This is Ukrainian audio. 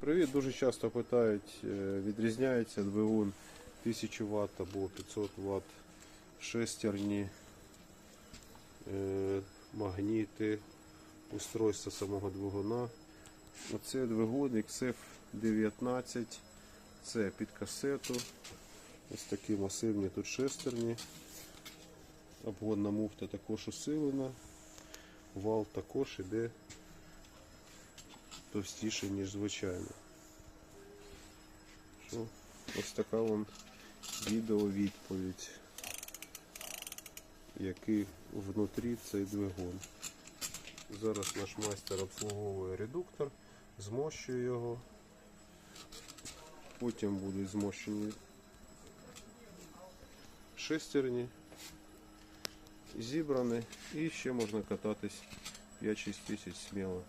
Привіт, дуже часто питають, е, відрізняється двигун 1000 Вт або 500 Вт, шестерні, е, магніти, устройство самого двигуна. Оце двигун XF19, це під касету. Ось такі масивні тут шестерні. Обгонна муфта також усилена. Вал також іде товстіше, ніж звичайно. Що? Ось така вам відеовідповідь, який внутрі цей двигун. Зараз наш майстер обслуговує редуктор, змощує його. Потім будуть змощені шестерні, зібрані і ще можна кататись 5-6 тисяч сміло.